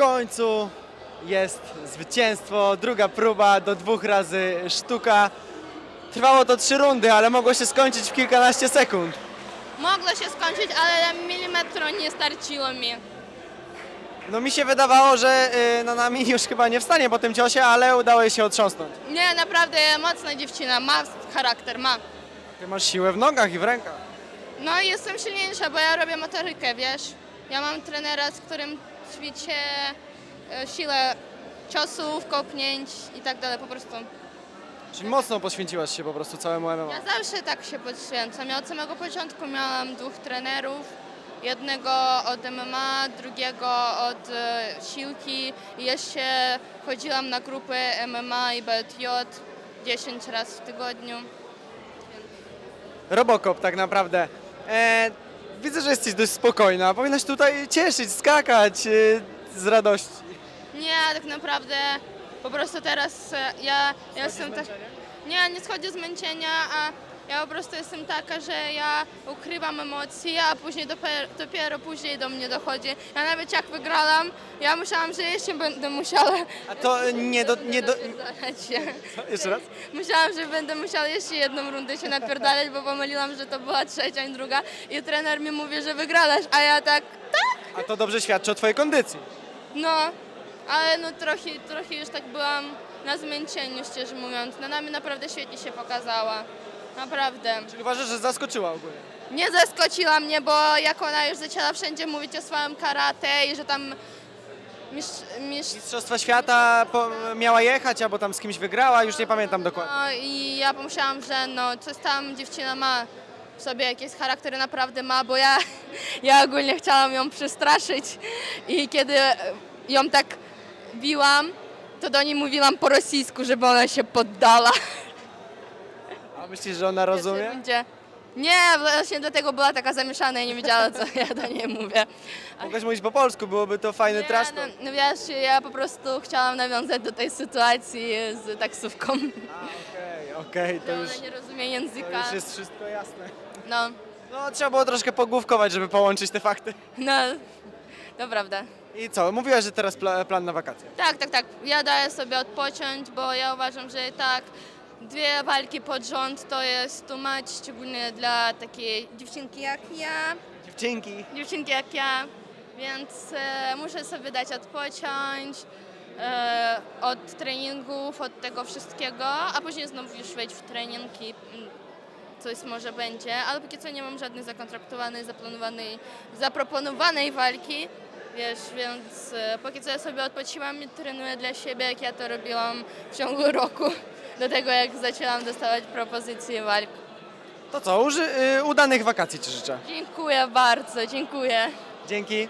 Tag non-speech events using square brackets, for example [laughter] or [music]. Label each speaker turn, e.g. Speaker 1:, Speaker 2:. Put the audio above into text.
Speaker 1: końcu jest zwycięstwo, druga próba do dwóch razy sztuka. Trwało to trzy rundy, ale mogło się skończyć w kilkanaście sekund.
Speaker 2: Mogło się skończyć, ale milimetru nie starczyło mi.
Speaker 1: No mi się wydawało, że y, no, nami już chyba nie wstanie po tym ciosie, ale udało jej się otrząsnąć.
Speaker 2: Nie, naprawdę mocna dziewczyna, ma charakter, ma.
Speaker 1: Ty masz siłę w nogach i w rękach.
Speaker 2: No i jestem silniejsza, bo ja robię motorykę, wiesz. Ja mam trenera, z którym ćwiczę e, siłę ciosów, kopnięć i tak dalej, po prostu.
Speaker 1: Czyli mocno poświęciłaś się po prostu całemu MMA.
Speaker 2: Ja zawsze tak się poświęcam. Ja od samego początku miałam dwóch trenerów. Jednego od MMA, drugiego od e, siłki. I jeszcze chodziłam na grupy MMA i BTJ 10 razy w tygodniu.
Speaker 1: Robocop tak naprawdę. E, widzę, że jesteś dość spokojna. Powinnaś tutaj cieszyć, skakać e, z radości.
Speaker 2: Nie, tak naprawdę po prostu teraz e, ja, ja jestem tak. Nie, nie schodzi zmęczenia, a ja po prostu jestem taka, że ja ukrywam emocje, a później dopiero, dopiero później do mnie dochodzi. Ja nawet jak wygrałam, ja myślałam, że jeszcze będę musiała.
Speaker 1: A to nie do... Nie do... [laughs]
Speaker 2: się.
Speaker 1: Jeszcze raz?
Speaker 2: Myślałam, że będę musiała jeszcze jedną rundę się napierdalać, bo pomyliłam, że to była trzecia i druga i trener mi mówi, że wygrałeś, a ja tak, tak,
Speaker 1: A to dobrze świadczy o twojej kondycji.
Speaker 2: No, ale no trochę, trochę już tak byłam na zmęczeniu, szczerze mówiąc. No nami naprawdę świetnie się pokazała. Naprawdę.
Speaker 1: Czyli uważasz, że zaskoczyła ogólnie.
Speaker 2: Nie zaskoczyła mnie, bo jak ona już zaczęła wszędzie mówić o swoim karate i że tam mistrz, mistrz
Speaker 1: Mistrzostwa świata po, miała jechać, albo tam z kimś wygrała, już nie pamiętam dokładnie.
Speaker 2: no, i ja pomyślałam, że no coś tam dziewczyna ma w sobie jakieś charaktery naprawdę ma, bo ja, [laughs] ja ogólnie chciałam ją przestraszyć i kiedy ją tak biłam, to do niej mówiłam po rosyjsku, żeby ona się poddała.
Speaker 1: A myślisz, że ona rozumie?
Speaker 2: Będzie. Nie, właśnie dlatego była taka zamieszana i nie wiedziała, co ja do niej mówię.
Speaker 1: Mogłaś mówić po polsku, byłoby to fajny trash
Speaker 2: no, no wiesz, ja po prostu chciałam nawiązać do tej sytuacji z taksówką.
Speaker 1: Okej, okej, to już,
Speaker 2: ona nie rozumie
Speaker 1: to
Speaker 2: języka.
Speaker 1: już jest wszystko jasne.
Speaker 2: No,
Speaker 1: No, trzeba było troszkę pogłówkować, żeby połączyć te fakty.
Speaker 2: no, to prawda.
Speaker 1: I co, mówiłaś, że teraz pla plan na wakacje.
Speaker 2: Tak, tak, tak. Ja daję sobie odpocząć, bo ja uważam, że i tak dwie walki pod rząd to jest too much, szczególnie dla takiej dziewczynki jak ja.
Speaker 1: Dziewczynki.
Speaker 2: dziewczynki jak ja, więc e, muszę sobie dać odpocząć e, od treningów, od tego wszystkiego, a później znowu już wejść w trening i mm, coś może będzie, ale póki co nie mam żadnej zakontraktowanej, zaplanowanej, zaproponowanej walki, wiesz, więc e, póki co ja sobie odpoczywam i trenuję dla siebie, jak ja to robiłam w ciągu [laughs] roku, do tego jak zaczęłam dostawać propozycje walk.
Speaker 1: To co, uży, y, udanych wakacji Ci życzę.
Speaker 2: Dziękuję bardzo, dziękuję.
Speaker 1: Dzięki.